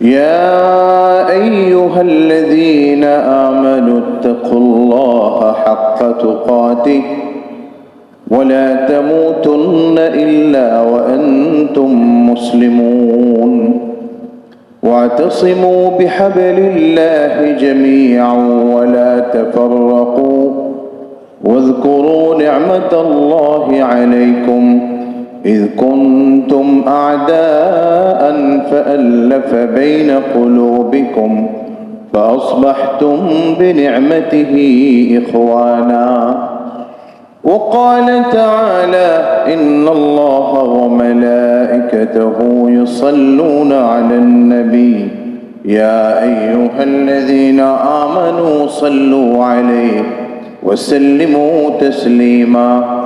يا أيها الذين آمنوا اتقوا الله حق تقاته ولا تموتن إلا وأنتم مسلمون واعتصموا بحبل الله جميعا ولا تفرقوا واذكروا نعمة الله عليكم إذ كنتم أعداء فألف بين قلوبكم فأصبحتم بنعمته إخوانا. وقال تعالى إن الله وملائكته يصلون على النبي. يا أيها الذين آمنوا صلوا عليه وسلموا تسليما.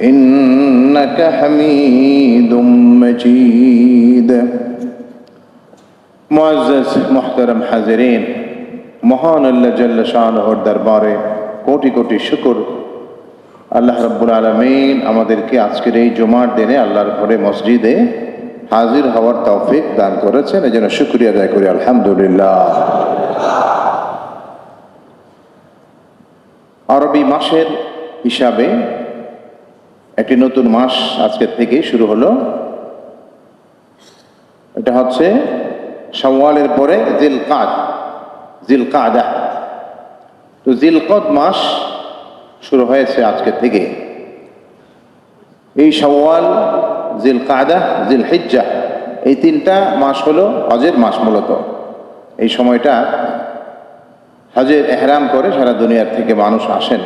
إنك حميد مجيد মুআজ্জাজ মুহতারাম হাজিরিন মহান আল্লাহ জাল্লা শাহর দরবারে কোটি কোটি শুকর আল্লাহ রাব্বুল আলমিন আমাদেরকে আজকের এই জমার দিনে আল্লাহর ঘরে মসজিদে হাজির হওয়ার তৌফিক দান করেছেন এই জন্য শুক্রিয়া আদায় করি আলহামদুলিল্লাহ আরবি মাসের হিসাবে একটি নতুন মাস আজকের থেকেই শুরু হলো। এটা হচ্ছে সওয়ালের পরে জিল কাদ জিল কাদা তো জিলকদ মাস শুরু হয়েছে আজকে থেকে। এই সওয়াল জিল কাদা জিল হিজ্জা এই তিনটা মাস হলো হজের মাস মূলত। এই সময়টা হজের এহরাম করে সারা দুনিয়ার থেকে মানুষ আসেন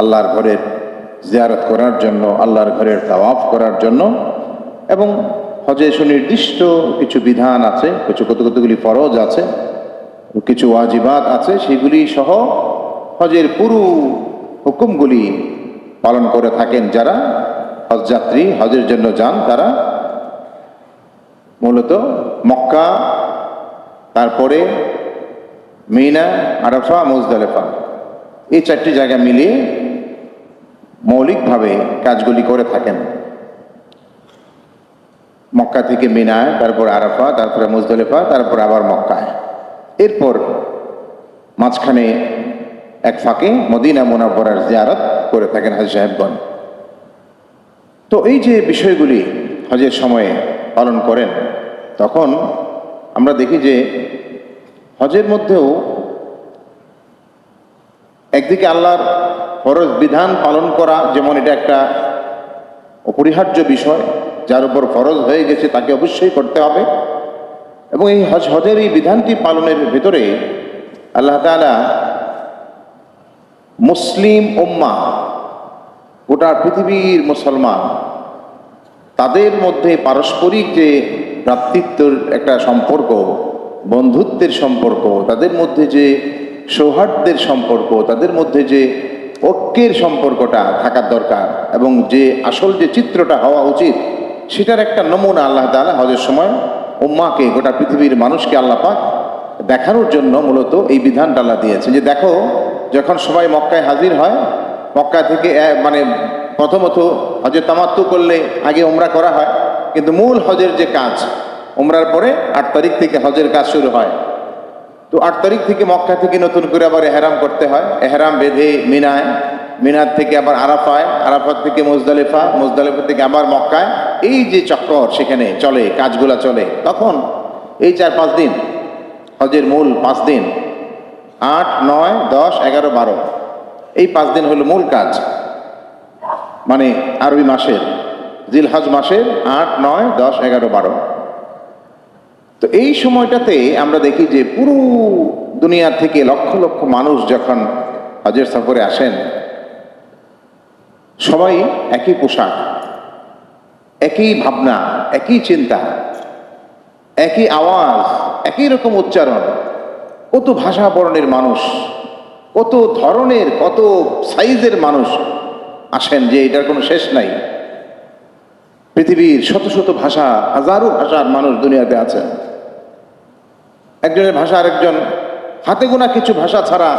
আল্লাহর ঘরের জিয়ারত করার জন্য, আল্লাহর ঘরের তাওয়াফ করার জন্য, এবং হজে সুনির্দিষ্ট কিছু বিধান আছে, কিছু কত কতগুলি ফরজ আছে, কিছু ওয়াজিবাত আছে, সেগুলি সহ হজের পুরো হুকুমগুলি পালন করে থাকেন যারা হজযাত্রী হজের জন্য যান তারা। মূলত মক্কা, তারপরে মিনা, আরাফা, মুজদালেফা, এই চারটি জায়গা মিলিয়ে মৌলিকভাবে কাজগুলি করে থাকেন। মক্কা থেকে মিনায়, তারপর আরাফা, তারপরে মুজদলিফা, তারপর আবার মক্কায়। এরপর মাঝখানে এক ফাঁকে মদিনা মোনাব্বরার জিয়ারত করে থাকেন হাজি সাহেবগণ। তো এই যে বিষয়গুলি হজের সময়ে পালন করেন, তখন আমরা দেখি যে হজের মধ্যেও একদিকে আল্লাহর ফরজ বিধান পালন করা যেমন এটা একটা অপরিহার্য বিষয়, যার উপর ফরজ হয়ে গেছে তাকে অবশ্যই করতে হবে। এবং এই হজ, হজের এই বিধানটি পালনের ভিতরে আল্লাহ তালা মুসলিম উম্মা, গোটা পৃথিবীর মুসলমান, তাদের মধ্যে পারস্পরিক যে ভ্রাতৃত্বের একটা সম্পর্ক, বন্ধুত্বের সম্পর্ক, তাদের মধ্যে যে সৌহার্দ্যের সম্পর্ক, তাদের মধ্যে যে ঐক্যের সম্পর্কটা থাকার দরকার এবং যে আসল যে চিত্রটা হওয়া উচিত, সেটার একটা নমুনা আল্লাহ তালা হজের সময় উম্মাকে, গোটা পৃথিবীর মানুষকে আল্লাহ পাক দেখানোর জন্য মূলত এই বিধানটা আল্লাহ দিয়েছে। যে দেখো, যখন সবাই মক্কায় হাজির হয়, মক্কা থেকে মানে প্রথমত হজের তামাত্তু করলে আগে ওমরা করা হয়, কিন্তু মূল হজের যে কাজ ওমরার পরে আট তারিখ থেকে হজের কাজ শুরু হয়। তো আট তারিখ থেকে মক্কা থেকে নতুন করে আবার এহরাম করতে হয়। এহরাম বেঁধে মিনায়, মিনার থেকে আবার আরাফায় আরাফাত থেকে মুজদালিফা মুজদালিফা থেকে আবার মক্কায়। এই যে চক্কর সেখানে চলে, কাজগুলা চলে। তখন এই চার পাঁচ দিন, হজের মূল পাঁচ দিন, আট, নয়, দশ, এগারো, বারো, এই পাঁচ দিন হলো মূল কাজ। মানে আরবি মাসের, জিলহজ মাসের আট, নয়, দশ, এগারো, বারো। তো এই সময়টাতে আমরা দেখি যে পুরো দুনিয়া থেকে লক্ষ লক্ষ মানুষ যখন হজের সফরে আসেন, সবাই একই পোশাক, একই ভাবনা, একই চিন্তা, একই আওয়াজ, একই রকম উচ্চারণ, কত ভাষা বর্ণের মানুষ, কত ধরনের, কত সাইজের মানুষ আসেন যে এটার কোনো শেষ নাই। পৃথিবীর শত শত ভাষা, হাজারো ভাষার মানুষ দুনিয়াতে আছেন। একজনের ভাষা আরেকজন। হাতে গোনা কিছু ভাষা ছাড়া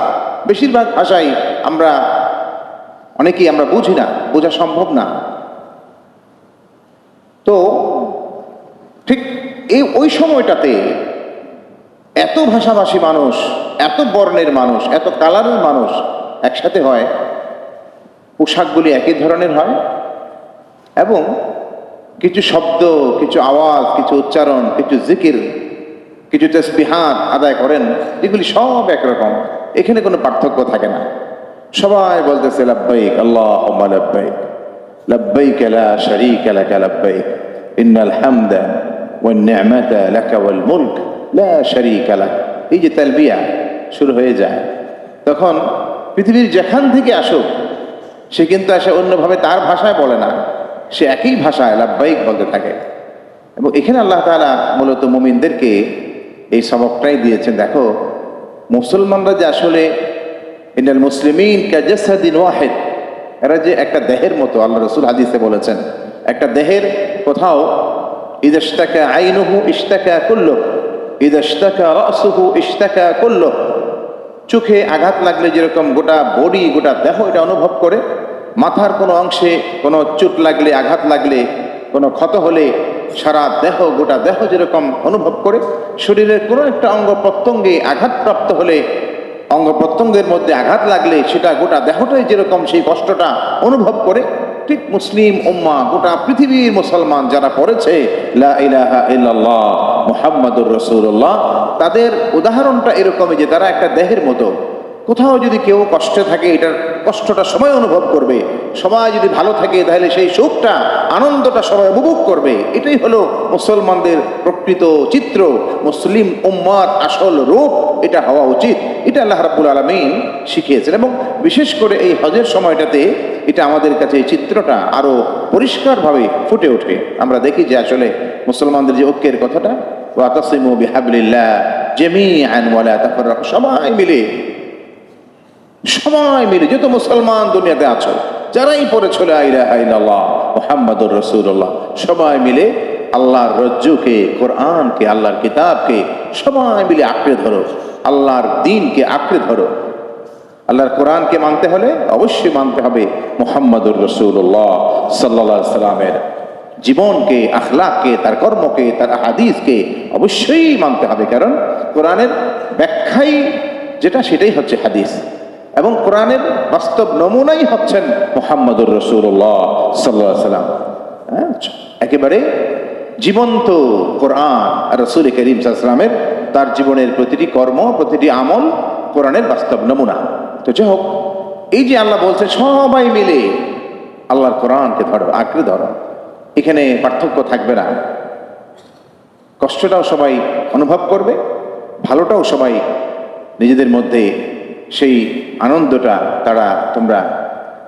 বেশিরভাগ ভাষাই আমরা, অনেকেই আমরা বুঝি না, বোঝা সম্ভব না। তো ঠিক এই, ওই সময়টাতে এত ভাষাভাষী মানুষ, এত বর্ণের মানুষ, এত কালারের মানুষ একসাথে হয়, পোশাকগুলি একই ধরনের হয় এবং কিছু শব্দ, কিছু আওয়াজ, কিছু উচ্চারণ, কিছু জিকির কিছু তসবিহাত আদায় করেন, এগুলি সব একরকম। এখানে কোনো পার্থক্য থাকে না। সবাই বলতেছে, লাব্বাইক আল্লাহ লাব্বাইক লাব্বাইক লা শারীকা লাক, লাব্বাইক, ইন্নাল হামদা ওয়ান মুলক, লা শারীকা লাক। এই যে তালবিয়া শুরু হয়ে যায়। তখন পৃথিবীর যেখান থেকে আসুক, সে কিন্তু আসে অন্যভাবে তার ভাষায় বলে না। সে একই ভাষায় লাভবাহিক বলতে থাকে। এবং এখানে আল্লাহ তাআলা মূলত মুমিনদেরকে এই সবকটাই দিয়েছেন। দেখো, মুসলমানরা যে আসলে ইন্ডিয়ান মুসলিমিন কাজাসাদিন ওয়াহেদ, এরা যে একটা দেহের মতো, আল্লাহ রসুল হাদিসে বলেছেন, একটা দেহের কোথাও ইদস্তাকা আইনুহু ইস্তাকা করল ইদস্তাকা রসুহু ইস্তাকা করল চোখে আঘাত লাগলে যেরকম গোটা বডি, গোটা দেহ এটা অনুভব করে, মাথার কোনো অংশে কোনো চোট লাগলে, আঘাত লাগলে, কোনো ক্ষত হলে সারা দেহ, গোটা দেহ যেরকম অনুভব করে, শরীরের কোনো একটা অঙ্গ প্রত্যঙ্গে আঘাতপ্রাপ্ত হলে, অঙ্গ প্রত্যঙ্গের মধ্যে আঘাত লাগলে সেটা গোটা দেহটাই যেরকম সেই কষ্টটা অনুভব করে, ঠিক মুসলিম উম্মা, গোটা পৃথিবীর মুসলমান যারা পড়েছে মুহাম্মাদুর রাসূলুল্লাহ, তাদের উদাহরণটা এরকমই যে তারা একটা দেহের মতো কোথাও যদি কেউ কষ্টে থাকে, এটার কষ্টটা সবাই অনুভব করবে। সবাই যদি ভালো থাকে, তাহলে সেই সুখটা, আনন্দটা সবাই উপভোগ করবে। এটাই হলো মুসলমানদের প্রকৃত চিত্র। মুসলিম উম্মার আসল রূপ, এটা হওয়া উচিত। এটা আল্লাহ রাব্বুল আলমিন শিখিয়েছেন এবং বিশেষ করে এই হজের সময়টাতে এটা আমাদের কাছে এই চিত্রটা আরও পরিষ্কারভাবে ফুটে ওঠে। আমরা দেখি যে আসলে মুসলমানদের যে ঐক্যের কথাটা ওয়াতাসিমু বিহাবলিল্লাহ জামিআন ওয়ালা তাফাররাকু, সবাই মিলে সবাই মিলে, যত মুসলমান দুনিয়াতে আছো, যারাই পড়েছিল আইল্লাহ মোহাম্মদুর রসুল্লাহ সবাই মিলে আল্লাহর রজ্জুকে, কোরআনকে, আল্লাহর কিতাবকে সবাই মিলে আঁকড়ে ধরো, আল্লাহর দিনকে আঁকড়ে ধরো। আল্লাহর কোরআনকে মানতে হলে অবশ্যই মানতে হবে মোহাম্মদুর রসুল্লাহ সাল্লা সাল্লামের জীবনকে, আখলাককে, তার কর্মকে, তার হাদিসকে অবশ্যই মানতে হবে, কারণ কোরআনের ব্যাখ্যাই যেটা, সেটাই হচ্ছে হাদিস। এবং কোরআনের বাস্তব নমুনাই হচ্ছেন মোহাম্মদুর রসুল্লাহ সাল্লাহ সাল্লাম। হ্যাঁ? একেবারে জীবন্ত কোরআন রসুল করিম সাল্লামের তার জীবনের প্রতিটি কর্ম, প্রতিটি আমল কোরআনের বাস্তব নমুনা। তো যাই হোক, এই যে আল্লাহ বলছেন, সবাই মিলে আল্লাহর কোরআনকে ধরো, আঁকড়ে ধরো। এখানে পার্থক্য থাকবে না। কষ্টটাও সবাই অনুভব করবে, ভালোটাও সবাই নিজেদের মধ্যে সেই আনন্দটা তারা তোমরা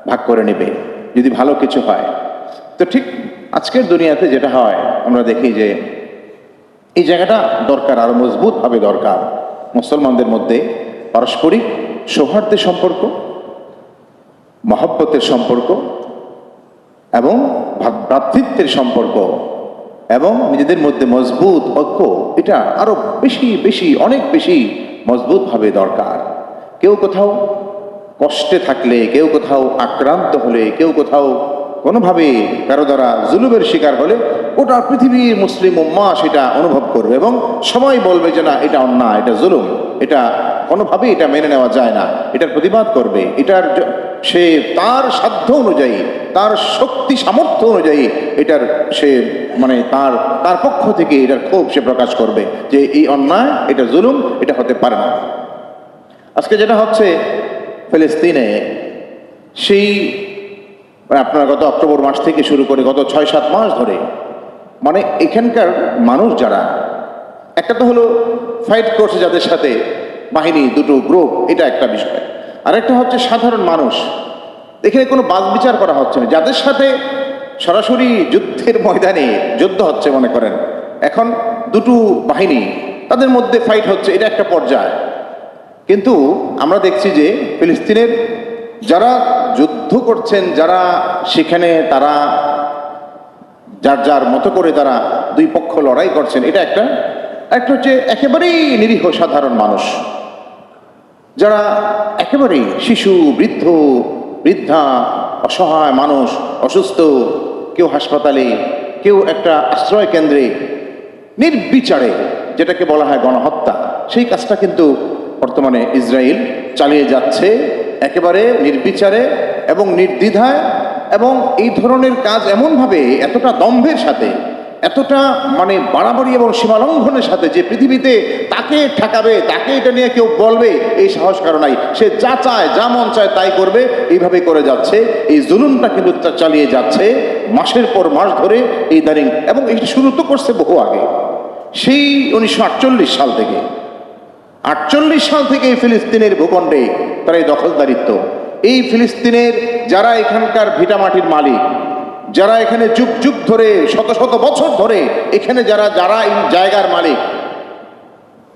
ভাগ করে নেবে, যদি ভালো কিছু হয়। তো ঠিক আজকের দুনিয়াতে যেটা হয়, আমরা দেখি যে এই জায়গাটা দরকার, আরও মজবুত হবে দরকার। মুসলমানদের মধ্যে পারস্পরিক সৌহার্দ্যের সম্পর্ক, মহব্বতের সম্পর্ক এবং ভ্রাতৃত্বের সম্পর্ক এবং নিজেদের মধ্যে মজবুত ঐক্য, এটা আরও বেশি বেশি, অনেক বেশি মজবুতভাবে দরকার। কেউ কোথাও কষ্টে থাকলে, কেউ কোথাও আক্রান্ত হলে, কেউ কোথাও কোনোভাবে কারও দ্বারা জুলুমের শিকার হলে ওটা পৃথিবীর মুসলিম উম্মা সেটা অনুভব করবে এবং সবাই বলবে যে না, এটা অন্যায়, এটা জুলুম, এটা কোনোভাবেই এটা মেনে নেওয়া যায় না, এটার প্রতিবাদ করবে। এটার সে তার সাধ্য অনুযায়ী, তার শক্তি সামর্থ্য অনুযায়ী এটার সে মানে তার তার পক্ষ থেকে এটার ক্ষোভ সে প্রকাশ করবে যে এই অন্যায়, এটা জুলুম, এটা হতে পারে না। আজকে যেটা হচ্ছে ফিলিস্তিনে, সেই মানে আপনার গত অক্টোবর মাস থেকে শুরু করে গত ছয় সাত মাস ধরে মানে এখানকার মানুষ যারা, একটা তো হলো ফাইট করছে যাদের সাথে, বাহিনী, দুটো গ্রুপ এটা একটা বিষয়। আর একটা হচ্ছে সাধারণ মানুষ, এখানে কোনো বাদ বিচার করা হচ্ছে না। যাদের সাথে সরাসরি যুদ্ধের ময়দানে যুদ্ধ হচ্ছে মনে করেন, এখন দুটো বাহিনী, তাদের মধ্যে ফাইট হচ্ছে, এটা একটা পর্যায়। কিন্তু আমরা দেখছি যে ফিলিস্তিনের যারা যুদ্ধ করছেন, যারা সেখানে তারা যার যার মতো করে তারা দুই পক্ষ লড়াই করছেন, এটা একটা একটা হচ্ছে একেবারেই নিরীহ সাধারণ মানুষ। যারা একেবারেই শিশু, বৃদ্ধ, বৃদ্ধা, অসহায় মানুষ, অসুস্থ, কেউ হাসপাতালে, কেউ একটা আশ্রয় কেন্দ্রে, নির্বিচারে যেটাকে বলা হয় গণহত্যা, সেই কাজটা কিন্তু বর্তমানে ইসরায়েল চালিয়ে যাচ্ছে একেবারে নির্বিচারে এবং নির্দ্বিধায় এবং এই ধরনের কাজ এমনভাবে এতটা দম্ভের সাথে, এতটা মানে বাড়াবাড়ি এবং সীমালঙ্ঘনের সাথে যে পৃথিবীতে তাকে ঠেকাবে, তাকে এটা নিয়ে কেউ বলবে, এই সাহস কারও নাই। সে যা চায়, যা মন চায় তাই করবে, এইভাবে করে যাচ্ছে। এই জুলুমটা কিন্তু চালিয়ে যাচ্ছে মাসের পর মাস ধরে এই দারিং এবং এই শুরু তো করছে বহু আগে। সেই উনিশশো আটচল্লিশ সাল থেকে। আটচল্লিশ সাল থেকে ফিলিস্তিনের ভূখণ্ডে তারা এই দখলদারিত্ব। এই ফিলিস্তিনের যারা এখানকার ভিটামাটির মালিক, যারা এখানে যুগ যুগ ধরে, শত শত বছর ধরে এখানে যারা যারা এই জায়গার মালিক,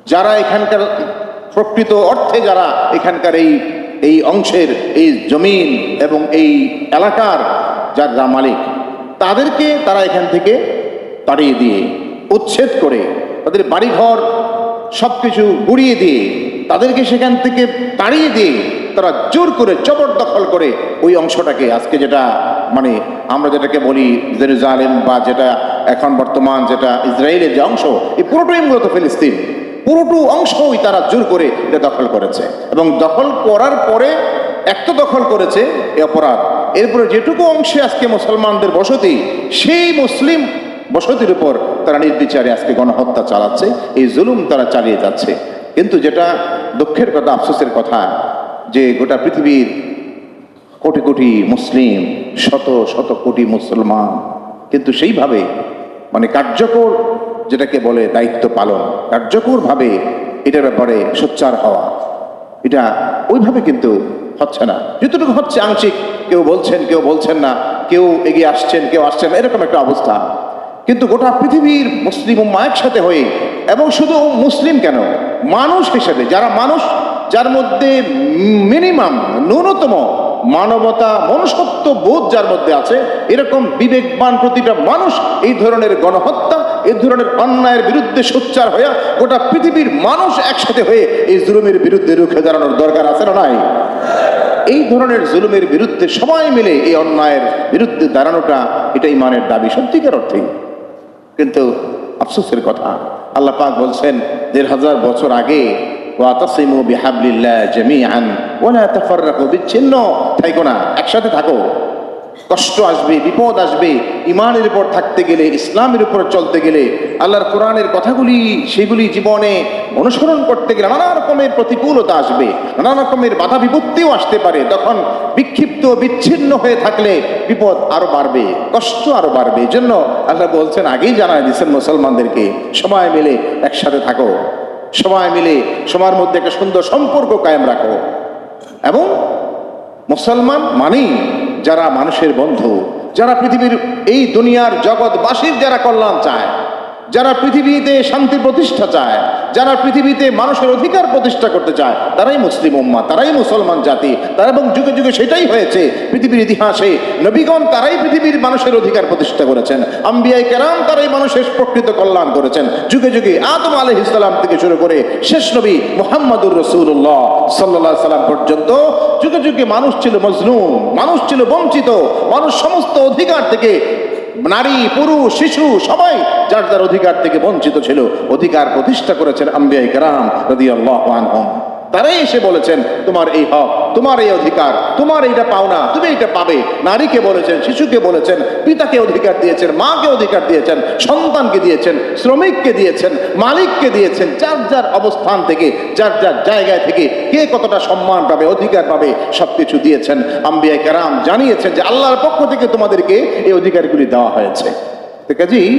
যারা এখানকার প্রকৃত অর্থে যারা এখানকার এই এই অংশের এই জমিন এবং এই এলাকার যারা মালিক, তাদেরকে তারা এখান থেকে তাড়িয়ে দিয়ে, উচ্ছেদ করে তাদের বাড়িঘর সব কিছু গুড়িয়ে দিয়ে, তাদেরকে সেখান থেকে তাড়িয়ে দিয়ে তারা জোর করে জবরদখল করে ওই অংশটাকে। আজকে যেটা মানে আমরা যেটাকে বলি জেরুজালেম বা যেটা এখন বর্তমান যেটা ইসরায়েলের যে অংশ, এই পুরোটাই মূলত ফিলিস্তিন। পুরোটো অংশই তারা জোর করে এটা দখল করেছে। এবং দখল করার পরে এক তো দখল করেছে এ অপরাধ। এরপরে যেটুকু অংশে আজকে মুসলমানদের বসতি, সেই মুসলিম বসতির উপর তারা নির্বিচারে আজকে গণহত্যা চালাচ্ছে, এই জুলুম তারা চালিয়ে যাচ্ছে। কিন্তু যেটা দুঃখের কথা, আফসোসের কথা, যে গোটা পৃথিবীর কোটি কোটি মুসলিম, শত শত কোটি মুসলমান, কিন্তু সেইভাবে মানে কার্যকর যেটাকে বলে দায়িত্ব পালন, কার্যকরভাবে এটার ব্যাপারে সোচ্চার হওয়া, এটা ওইভাবে কিন্তু হচ্ছে না। যতটুকু হচ্ছে আংশিক, কেউ বলছেন কেউ বলছেন না, কেউ এগিয়ে আসছেন, কেউ আসছেন এরকম একটা অবস্থা। কিন্তু গোটা পৃথিবীর মুসলিম উম্মা একসাথে হয়ে, এবং শুধু মুসলিম কেন? মানুষ হিসেবে, যারা মানুষ, যার মধ্যে মিনিমাম ন্যূনতম মানবতা, মনুষ্যত্ব বোধ যার মধ্যে আছে, এরকম বিবেকবান প্রতিটা মানুষ এই ধরনের গণহত্যা, এই ধরনের অন্যায়ের বিরুদ্ধে সোচ্চার হয়ে গোটা পৃথিবীর মানুষ একসাথে হয়ে এই জুলুমের বিরুদ্ধে রুখে দাঁড়ানোর দরকার আছে না নাই? এই ধরনের জুলুমের বিরুদ্ধে সবাই মিলে এই অন্যায়ের বিরুদ্ধে দাঁড়ানোটা এটাই মানের দাবি। সত্যিকার অর্থেই কিন্তু আফসোসের কথা। আল্লাহ পাক বলছেন, দেড় হাজার বছর আগে, ওয়াতাসিমু বিহাবলিল্লাহ জামিআন, ওয়ালা তাফাররাকু বিচ্ছিন্ন, থাইকো না, একসাথে থাকো। কষ্ট আসবে, বিপদ আসবে। ইমানের উপর থাকতে গেলে, ইসলামের উপর চলতে গেলে, আল্লাহর কোরআনের কথাগুলি, সেগুলি জীবনে অনুসরণ করতে গেলে নানা রকমের প্রতিকূলতা আসবে, নানা রকমের বাধা বিপত্তিও আসতে পারে। তখন বিক্ষিপ্ত, বিচ্ছিন্ন হয়ে থাকলে বিপদ আরও বাড়বে, কষ্ট আরও বাড়বে। জন্য আল্লাহ বলছেন, আগেই জানায় দিচ্ছেন মুসলমানদেরকে সময় মিলে একসাথে থাকো। সময় মিলে সবার মধ্যে একটা সুন্দর সম্পর্ক কায়েম রাখো। এবং মুসলমান মানেই যারা মানুষের বন্ধু যারা পৃথিবীর এই দুনিয়ার জগৎবাসীর যারা কল্যাণ চায় যারা পৃথিবীতে শান্তি প্রতিষ্ঠা চায়, যারা পৃথিবীতে মানুষের অধিকার প্রতিষ্ঠা করতে চায়, তারাই মুসলিম উম্মা, তারাই মুসলমান জাতি। তারা এবং যুগে যুগে সেটাই হয়েছে। পৃথিবীর ইতিহাসে নবীগণ তারাই পৃথিবীর মানুষের অধিকার প্রতিষ্ঠা করেছেন। আম্বিয়াই কেরাম তারাই মানুষের প্রকৃত কল্যাণ করেছেন। যুগে যুগে আদম আলহ ইসলাম থেকে শুরু করে শেষ নবী মোহাম্মদুর রসুল্লাহ সাল্লাহ সাল্লাম পর্যন্ত যুগে যুগে মানুষ ছিল মজলুম, মানুষ ছিল বঞ্চিত, মানুষ সমস্ত অধিকার থেকে নারী, পুরুষ, শিশু, সবাই যার যার অধিকার থেকে বঞ্চিত ছিল, অধিকার প্রতিষ্ঠা করেছেন আম্বিয়াই গ্রাম রদি আল্লাহ তারাই এসে বলেছেন, তোমার এই হক, তোমার এই অধিকার, তোমার এইটা পাওনা, তুমি এইটা পাবে। নারীকে বলেছেন, শিশুকে বলেছেন, পিতাকে অধিকার দিয়েছেন, মাকে অধিকার দিয়েছেন, সন্তানকে দিয়েছেন, শ্রমিককে দিয়েছেন, মালিককে দিয়েছেন, যার যার অবস্থান থেকে, যার যার জায়গায় থেকে কে কতটা সম্মান পাবে, অধিকার পাবে সব কিছু দিয়েছেন। আম্বিয়া কেরাম জানিয়েছেন যে আল্লাহর পক্ষ থেকে তোমাদেরকে এই অধিকারগুলি দেওয়া হয়েছে। তো কাজেই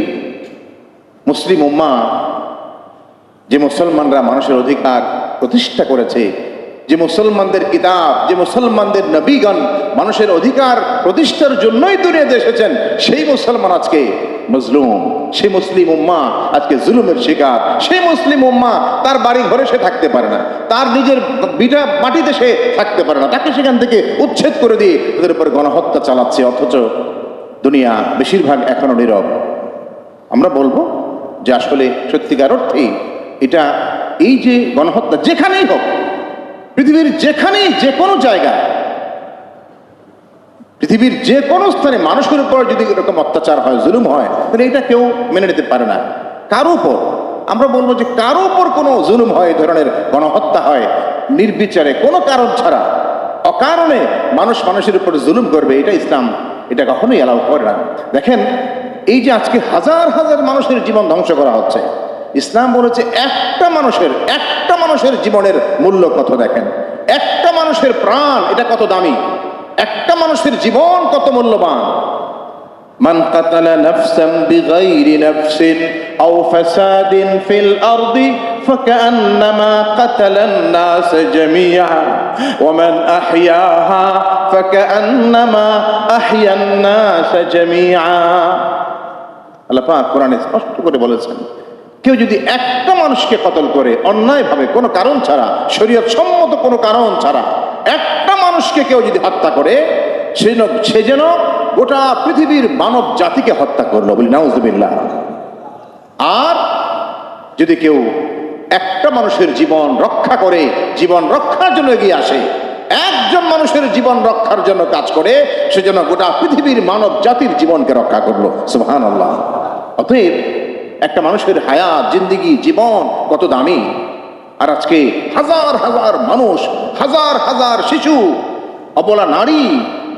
মুসলিম উম্মা যে মুসলমানরা মানুষের অধিকার প্রতিষ্ঠা করেছে। যে মুসলমানদের কিতাব, যে মুসলমানদের নবীগণ মানুষের অধিকার প্রতিষ্ঠার জন্যই দুনিয়াতে এসেছেন, সেই মুসলমান আজকে মজলুম, সেই মুসলিম উম্মা আজকে জুলুমের শিকার, সেই মুসলিম উম্মা তার বাড়ি ঘরে সে থাকতে পারে না, তার নিজের বিটা মাটিতে সে থাকতে পারে না, তাকে সেখান থেকে উচ্ছেদ করে দিয়ে তাদের উপর গণহত্যা চালাচ্ছে, অথচ দুনিয়া বেশিরভাগ এখনও নীরব। আমরা বলব যে আসলে সত্যিকার অর্থেই এটা এই যে গণহত্যা যেখানেই হোক, পৃথিবীর যেখানেই যে কোনো জায়গায়, পৃথিবীর যে কোনো স্থানে মানুষের উপর যদি এরকম অত্যাচার হয়, জুলুম হয়, তাহলে এটা কেউ মেনে নিতে পারে না। কারও উপর, আমরা বলব যে কারও উপর কোনো জুলুম হয়, এই ধরনের গণহত্যা হয়, নির্বিচারে, কোনো কারণ ছাড়া, অকারণে মানুষ মানুষের উপর জুলুম করবে, এটা ইসলাম এটা কখনোই অ্যালাউ করে না। দেখেন, এই যে আজকে হাজার হাজার মানুষের জীবন ধ্বংস করা হচ্ছে ইসলাম বলেছে একটা মানুষের একটা মানুষের জীবনের মূল্য কত দেখেন একটা মানুষের প্রাণ এটা কত দামি একটা মানুষের জীবন কত মূল্যবান من قتل نفسا بغير نفس أو فساد في الأرض فكأنما قتل الناس جميعا ومن أحياها فكأنما أحيا الناس جميعا আল্লাহ পাক কোরআনে স্পষ্ট করে বলেছেন কেউ যদি একটা মানুষকে কতল করে, অন্যায়ভাবে কোনো কারণ ছাড়া শরীয়ত সম্মত কোনো কারণ ছাড়া, একটা মানুষকে কেউ যদি হত্যা করে, সে সে যেন গোটা পৃথিবীর মানব জাতিকে হত্যা করল বলি, নাউজুবিল্লাহ। আর যদি কেউ একটা মানুষের জীবন রক্ষা করে, জীবন রক্ষার জন্য এগিয়ে আসে, একজন মানুষের জীবন রক্ষার জন্য কাজ করে সেজন্য গোটা পৃথিবীর মানব জাতির জীবনকে রক্ষা করল সুহান আল্লাহ অতএব একটা মানুষের হায়াত, জিন্দিগি, জীবন কত দামি। আর আজকে হাজার হাজার মানুষ, হাজার হাজার শিশু, অবলা নারী,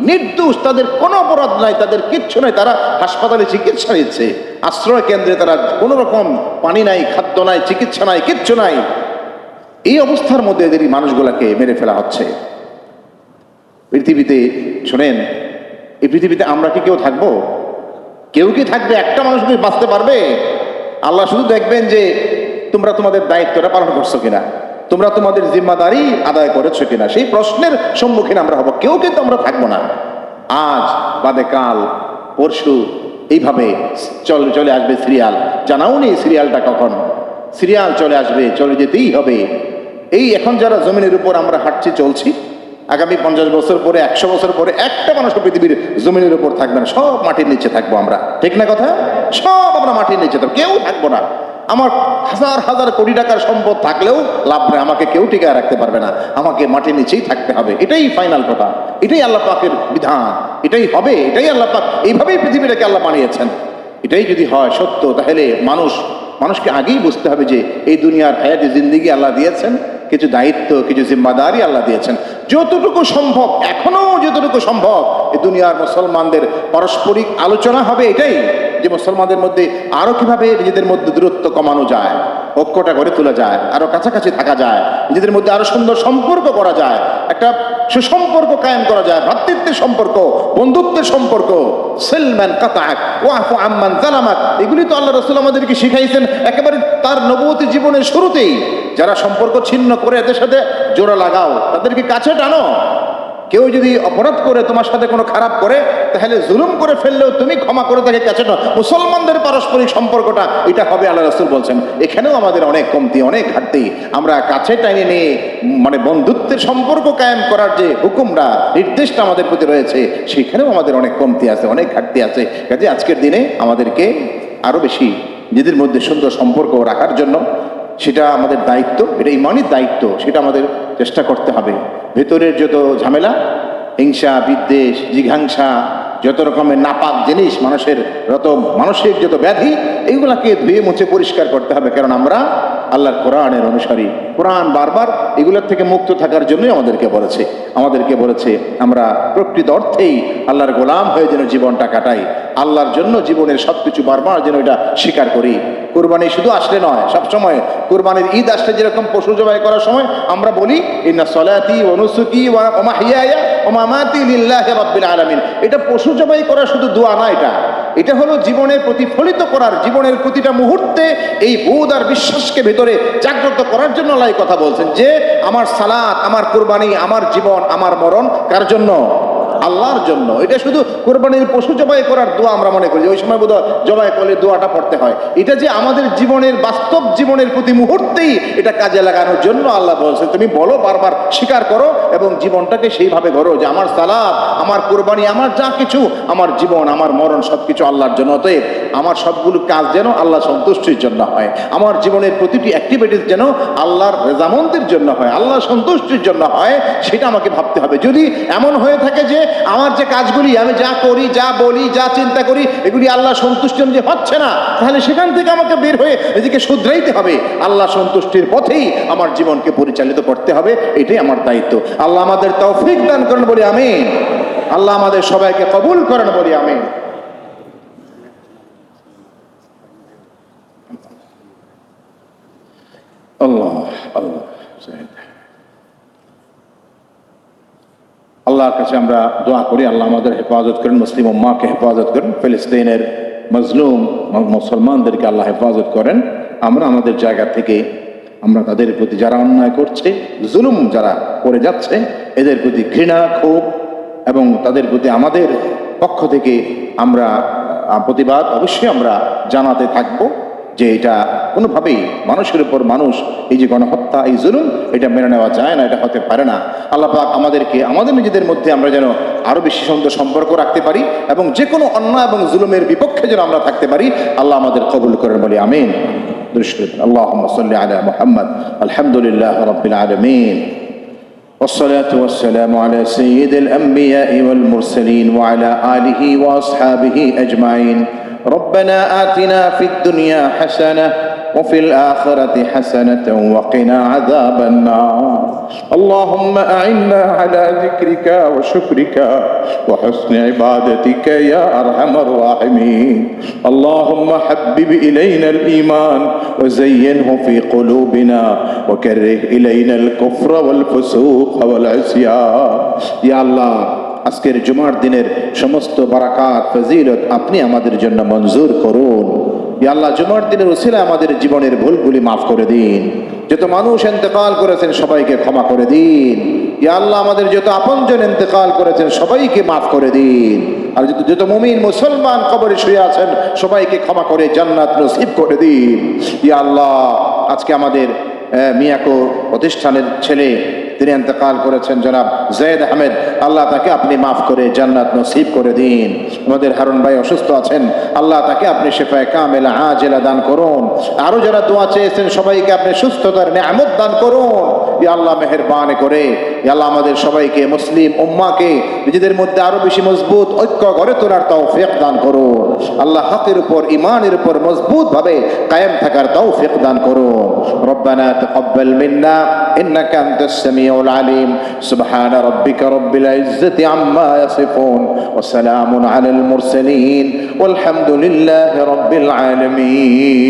নির্দোষ, তাদের কোনো অপরাধ নাই, তাদের কিচ্ছু নাই, তারা হাসপাতালে চিকিৎসা নিচ্ছে। আশ্রয় কেন্দ্রে তারা কোনো রকম পানি নাই, খাদ্য নাই, চিকিৎসা নাই, কিচ্ছু নাই। এই অবস্থার মধ্যে এদের মানুষগুলাকে মেরে ফেলা হচ্ছে। পৃথিবীতে, শোনেন, এই পৃথিবীতে আমরা কি কেউ থাকব? কেউ কি থাকবে? একটা মানুষ বাঁচতে পারবে? আল্লাহ শুধু দেখবেন যে তোমরা তোমাদের দায়িত্বটা পালন করছ কিনা, তোমরা তোমাদের জিম্মাদারি আদায় করেছ কিনা, সেই প্রশ্নের সম্মুখীন আমরা হব, কেউ কিন্তু আমরা থাকব না। আজ, বাদে কাল, পরশু, এইভাবে চল, চলে আসবে সিরিয়াল। জানাও নেই সিরিয়ালটা কখন? সিরিয়াল চলে আসবে, চলে যেতেই হবে। এই এখন যারা জমিনের উপর আমরা হাঁটছি, চলছি, আগামী পঞ্চাশ বছর পরে, একশো বছর পরে, একটা মানুষ পৃথিবীর জমিনের উপর থাকবে না, সব মাটির নিচে থাকব আমরা। ঠিক না কথা? সব আমরা মাটির নিচে থাকব কেউ থাকব না। আমার হাজার হাজার কোটি টাকার সম্পদ থাকলেও লাভ নেই। আমাকে কেউ টিকায় রাখতে পারবে না। আমাকে মাটির নিচেই থাকতে হবে। এটাই ফাইনাল কথা। এটাই আল্লাহ পাকের বিধান। এটাই হবে। এটাই আল্লাহ পাক। এইভাবেই পৃথিবীটাকে আল্লাহ বানিয়েছেন। এটাই যদি হয় সত্য, তাহলে মানুষ, মানুষকে আগেই বুঝতে হবে যে এই দুনিয়ার হায়াতে জিন্দিগি আল্লাহ দিয়েছেন। কিছু দায়িত্ব, কিছু জিম্মাদারি আল্লাহ দিয়েছেন। যতটুকু সম্ভব এখনও যতটুকু সম্ভব এই দুনিয়ার মুসলমানদের পারস্পরিক আলোচনা হবে এটাই। যে মুসলমানদের মধ্যে আরও কীভাবে নিজেদের মধ্যে দূরত্ব কমানো যায়, ঐক্যটা গড়ে তোলা যায়, আরও কাছাকাছি থাকা যায়, নিজেদের মধ্যে আরও সুন্দর সম্পর্ক করা যায়, একটা সুসম্পর্ক কায়েম করা যায়, ভ্রাতৃত্বের সম্পর্ক, বন্ধুত্বের সম্পর্ক, সেলম্যান কাতাক ওয়াফু আম্মান জালামাক, এগুলি তো আল্লাহ রসুল আমাদেরকে শিখাইছেন একেবারে তার নবতী জীবনের শুরুতেই। যারা সম্পর্ক ছিন্ন করে এদের সাথে জোড়া লাগাও, তাদেরকে কাছে টানো। কেউ যদি অপরাধ করে তোমার সাথে কোনো খারাপ করে, তাহলে জুলুম করে ফেললেও তুমি ক্ষমা করে তাকে কাছে মুসলমানদের পারস্পরিক সম্পর্কটা, এটা হবে আল্লাহ রসুল বলছেন। এখানেও আমাদের অনেক কমতি, অনেক ঘাটতি। আমরা কাছে টাইনে নিয়ে মানে বন্ধুত্বের সম্পর্ক কায়েম করার যে হুকুমরা, নির্দেশটা আমাদের প্রতি রয়েছে, সেখানেও আমাদের অনেক কমতি আছে, অনেক ঘাটতি আছে। কাজে আজকের দিনে আমাদেরকে আরও বেশি নিজেদের মধ্যে সুন্দর সম্পর্ক রাখার জন্য সেটা আমাদের দায়িত্ব, এটা ইমানের দায়িত্ব, সেটা আমাদের চেষ্টা করতে হবে। ভেতরের যত ঝামেলা, হিংসা, বিদ্বেষ, জিঘাংসা, যত রকমের নাপাক জিনিস, মানুষের যত মানসিক যত ব্যাধি, এইগুলাকে ধুয়ে মুছে পরিষ্কার করতে হবে। কারণ আমরা আল্লাহর কোরআনের অনুসারী। কোরআন বারবার এগুলোর থেকে মুক্ত থাকার জন্যই আমাদেরকে বলেছে। আমাদেরকে বলেছে, আমরা প্রকৃত অর্থেই আল্লাহর গোলাম হয়ে যেন জীবনটা কাটাই। আল্লাহর জন্য জীবনের সব কিছু বারবার যেন এটা স্বীকার করি। কোরবানি শুধু আসলে নয়, সবসময় কোরবানির ঈদ আসলে যেরকম পশু জবাই করার সময় আমরা বলি সলাতি এটা পশু জবাই করা শুধু দোয়া না এটা। এটা হলো জীবনে প্রতিফলিত করার, জীবনের প্রতিটা মুহূর্তে এই বোধ আর বিশ্বাসকে ভেতরে জাগ্রত করার জন্য আল্লাহ কথা বলছেন যে, আমার সালাত, আমার কোরবানি, আমার জীবন, আমার মরণ কার জন্য? আল্লাহর জন্য। এটা শুধু কোরবানির পশু জবাই করার দোয়া আমরা মনে করি। ওই সময় বোধহয় জবাই করলে দোয়াটা পড়তে হয়। এটা যে আমাদের জীবনের, বাস্তব জীবনের প্রতি মুহূর্তেই এটা কাজে লাগানোর জন্য আল্লাহ বলছে তুমি বলো, বারবার স্বীকার করো এবং জীবনটাকে সেইভাবে করো যে আমার সালাদ, আমার কোরবানি, আমার যা কিছু, আমার জীবন, আমার মরণ সব কিছু আল্লাহর জন্য। অতএব আমার সবগুলো কাজ যেন আল্লাহ সন্তুষ্টির জন্য হয়। আমার জীবনের প্রতিটি অ্যাক্টিভিটিস যেন আল্লাহর রেজামন্দের জন্য হয়, আল্লাহ সন্তুষ্টির জন্য হয়, সেটা আমাকে ভাবতে হবে। যদি এমন হয়ে থাকে যে আমার যে কাজগুলি, আমি যা করি, যা বলি, যা চিন্তা করি, এগুলি আল্লাহ সন্তুষ্টি অনুযায়ী হচ্ছে না। তাহলে সেখান থেকে আমাকে বের হয়ে এদিকে শুধরাইতে হবে। আল্লাহ সন্তুষ্টির পথেই আমার জীবনকে পরিচালিত করতে হবে, এটাই আমার দায়িত্ব। আল্লাহ আমাদের তৌফিক দান করেন বলি আমিন। আল্লাহ আমাদের সবাইকে কবুল করেন বলি আমিন। আল্লাহ আল্লাহ আল্লাহর কাছে আমরা দোয়া করি, আল্লাহ আমাদের হেফাজত করেন, মুসলিম উম্মাকে হেফাজত করেন, ফিলিস্তিনের মজলুম মুসলমানদেরকে আল্লাহ হেফাজত করেন। আমরা আমাদের জায়গা থেকে, আমরা তাদের প্রতি যারা অন্যায় করছে, জুলুম যারা করে যাচ্ছে, এদের প্রতি ঘৃণা, ক্ষোভ এবং তাদের প্রতি আমাদের পক্ষ থেকে আমরা প্রতিবাদ অবশ্যই আমরা জানাতে থাকব। যে এটা কোনোভাবেই মানুষের উপর মানুষ এই যে গণহত্যা এই জুলুম এটা মেনে নেওয়া যায় না এটা হতে পারে না আল্লাহ পাক আমাদেরকে আমাদের নিজেদের মধ্যে আমরা যেন আরো বেশি সুন্দর সম্পর্ক রাখতে পারি এবং যে কোনো অন্যায় এবং জুলুমের বিপক্ষে যেন আমরা থাকতে পারি আল্লাহ আমাদের কবুল করেন বলি আমিন اللهم صل على محمد الحمد لله رب العالمين والصلاة والسلام على سيد الأنبياء والمرسلين وعلى آله وأصحابه أجمعين ربنا آتنا في الدنيا حسنة وفي الآخرة حسنة وقنا عذاب النار. اللهم أعنا على ذكرك وشكرك وحسن عبادتك يا أرحم الراحمين. اللهم حبب إلينا الإيمان وزينه في قلوبنا وكره إلينا الكفر والفسوق والعصيان. يا الله আজকের জুমার দিনের সমস্ত বারাকাত, ফজিলত আপনি আমাদের জন্য মঞ্জুর করুন। আল্লাহ, জুমার দিনের উসিলা আমাদের জীবনের ভুলগুলি মাফ করে দিন। যত মানুষ এতেকাল করেছেন, সবাইকে ক্ষমা করে দিন। ইয়া আল্লাহ, আমাদের যত আপনজন এতেকাল করেছেন, সবাইকে মাফ করে দিন। আর যত যত মুমিন মুসলমান কবরে শুয়ে আছেন, সবাইকে ক্ষমা করে জান্নাত নসিব করে দিন। ইয়া আল্লাহ, আজকে আমাদের মিয়াকো প্রতিষ্ঠানের ছেলে তিনি এতেকাল করেছেন, জনাব জয়েদ আহমেদ। আল্লাহ তাকে আপনি মাফ করে জান্নাত নসিব করে দিন। আমাদের হারুন ভাই অসুস্থ আছেন, আল্লাহ তাকে আপনি শেফায় কামেলা জেলা দান করুন। আরও যারা দোয়া চেয়েছেন, সবাইকে আপনি সুস্থতার নেয়ামত দান করুন। আল্লাহ মেহেরবান করে ইয়া আল্লাহ আমাদের সবাইকে মুসলিম উম্মাকে নিজেদের মধ্যে আরো বেশি মজবুত ঐক্য গড়ে তোলার তৌফিক দান করুন আল্লাহ হকের উপর ইমানের উপর মজবুত ভাবে কায়েম থাকার তৌফিক দান করুন রব্বানা تقبل منا إنك أنت السميع العليم سبحان ربك رب العزة عما يصفون وسلام على المرسلين والحمد لله رب العالمين